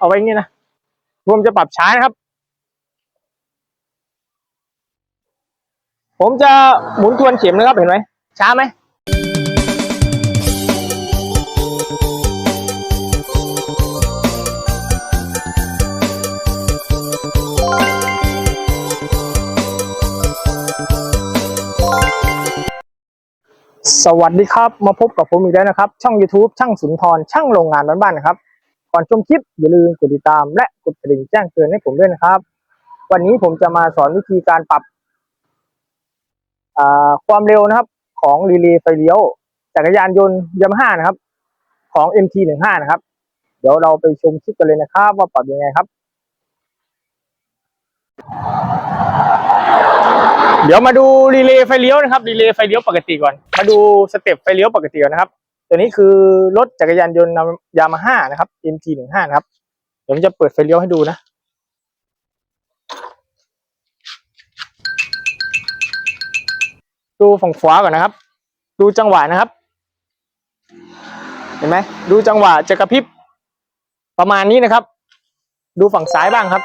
เอาไว้งนี้นะผมจะปรับช้านะครับ ผมจะหมุนทวนเข็มนะครับเห็นไหมช้าไหมสวัสดีครับ มาพบกับผมอีกแล้วนะครับ ช่อง YouTube ช่างสุนทรช่างโรงงานบ้านๆนะครับ ก่อนชมคลิปอย่าลืมกดติดตามและกดกระดิ่งแจ้งเตือนให้ผมด้วยนะครับ วันนี้ผมจะมาสอนวิธีการปรับความเร็วนะครับ ของรีเลย์ไฟเลี้ยวจักรยานยนต์ยามาฮ่านะครับ ของ MT15 นะครับ เดี๋ยวเราไปชมคลิปกันเลยนะครับ ว่าปรับยังไงครับ เดี๋ยวมาดูรีเลย์ไฟเลี้ยวนะครับรีเลย์ไฟเลี้ยวปกติก่อน มาดูสเต็ปไฟเลี้ยวปกติก่อนนะครับ ตัวนี้คือรถจักรยานยนต์ยามาฮ่านะครับ MT15 นะครับ เดี๋ยวผมจะเปิดไฟเลี้ยวให้ดูนะ ดูฝั่งขวาก่อนนะครับ ดูจังหวะนะครับ เห็นไหมดูจังหวะจะกระพริบประมาณนี้นะครับ ดูฝั่งซ้ายบ้างครับ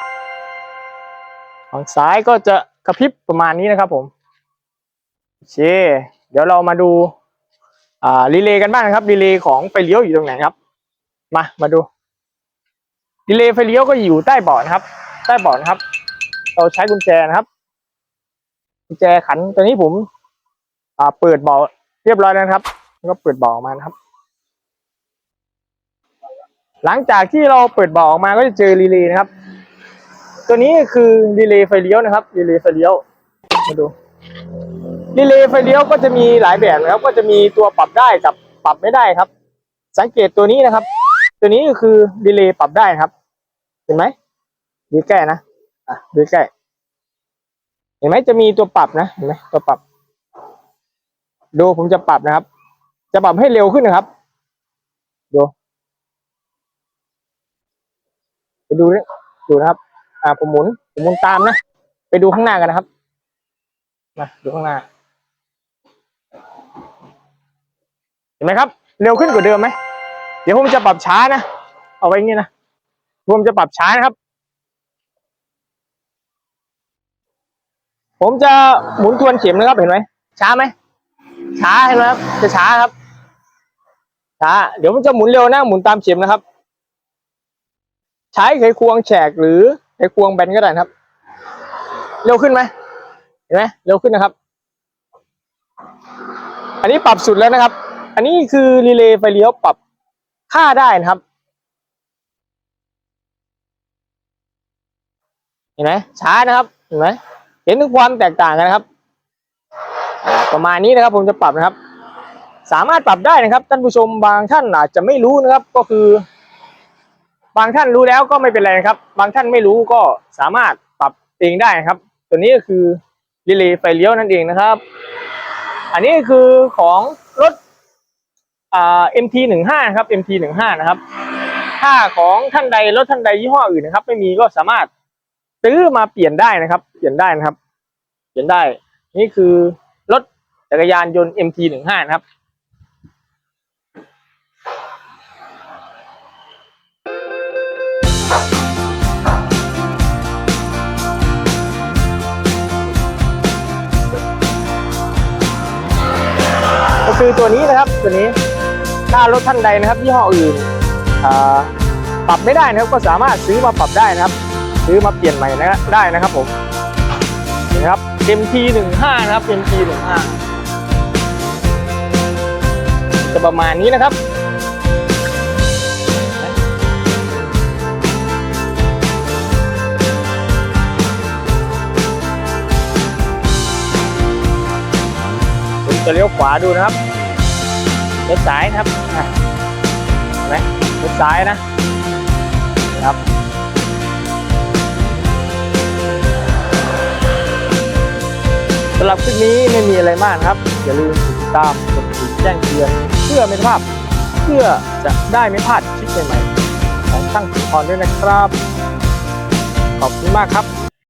ฝั่งซ้ายก็จะกระพริบประมาณนี้นะครับผมโอเคเดี๋ยวเรามาดู รีเลย์กันบ้างนะครับรีเลย์ของไฟเลี้ยวอยู่ตรงไหนครับ มามาดูรีเลย์ไฟเลี้ยวก็อยู่ใต้เบาะนะครับ ใต้เบาะนะครับ เราใช้กุญแจนะครับกุญแจขันตัวนี้ผมอ่าเปิดเบาะเรียบร้อยแล้วครับแล้วก็เปิดเบาะออกมานะครับ หลังจากที่เราเปิดเบาะออกมาก็จะเจอรีเลย์นะครับ ตัวนี้คือรีเลย์ไฟเลี้ยวนะครับรีเลย์ไฟเลี้ยวมาดู รีเลย์ไฟเลี้ยวก็จะมีหลายแบบนะครับ ก็จะมีตัวปรับได้กับปรับไม่ได้ครับ สังเกตตัวนี้นะครับ ตัวนี้ก็คือรีเลย์ปรับได้ครับ เห็นไหมดูใกล้นะอะดูใกล้เห็นไหมจะมีตัวปรับนะเห็นไหมตัวปรับ ดูผมจะปรับนะครับ จะปรับให้เร็วขึ้นนะครับดูไปดูนี่ดูนะครับ อ่าผมหมุนผมหมุนตามนะ ไปดูข้างหน้ากันนะครับ มาดูข้างหน้า เห็นไหมครับ เร็วขึ้นกว่าเดิมไหม เดี๋ยวผมจะปรับช้านะ เอาไว้อย่างนี้นะ ผมจะปรับช้านะครับ ผมจะหมุนทวนเข็มนะครับ เห็นไหม ช้าไหม ช้าเห็นไหมครับ จะช้าครับ ช้า เดี๋ยวผมจะหมุนเร็วนะ หมุนตามเข็มนะครับ ใช้ไขควงแฉกหรือไขควงแบนก็ได้ครับ เร็วขึ้นไหม เห็นไหมเร็วขึ้นนะครับ อันนี้ปรับสุดแล้วนะครับ อันนี้คือรีเลย์ไฟเลี้ยวปรับค่าได้นะครับ เห็นไหมช้านะครับเห็นไหมเห็นถึงความแตกต่างกันนะครับประมาณนี้นะครับ ผมจะปรับนะครับ สามารถปรับได้นะครับ ท่านผู้ชมบางท่านอาจจะไม่รู้นะครับ ก็คือ บางท่านรู้แล้วก็ไม่เป็นไรนะครับ บางท่านไม่รู้ก็สามารถปรับเองได้นะครับ ตัวนี้ก็คือ รีเลย์ไฟเลี้ยวนั่นเองนะครับ อันนี้คือของรถอ่า MT15 ครับ MT15 นะครับ ถ้าของท่านใดรถท่านใดยี่ห้ออื่นนะครับ ไม่มีก็สามารถซื้อมาเปลี่ยนได้นะครับ เปลี่ยนได้นะครับ เปลี่ยนได้ นี่คือรถจักรยานยนต์ MT15 นะครับ คือตัวนี้นะครับตัวนี้ถ้ารถท่านใดนะครับยี่ห้ออื่นปรับไม่ได้นะครับก็สามารถซื้อมาปรับได้นะครับ ซื้อมาเปลี่ยนใหม่นะได้นะครับผมนี่นะครับ MT15 นะครับ MT15 จะประมาณนี้นะครับผมจะเลี้ยวขวาดูนะครับ เลี้ยวซ้ายนะครับอะเห็นไหมเลี้ยวซ้ายนะครับสำหรับคลิปนี้ไม่มีอะไรมากครับ อย่าลืมติดตามกดติดแจ้งเตือนเพื่อไม่พลาดเพื่อจะได้ไม่พลาดคลิปใหม่ๆของช่างสุนทรด้วยนะครับ ขอบคุณมากครับ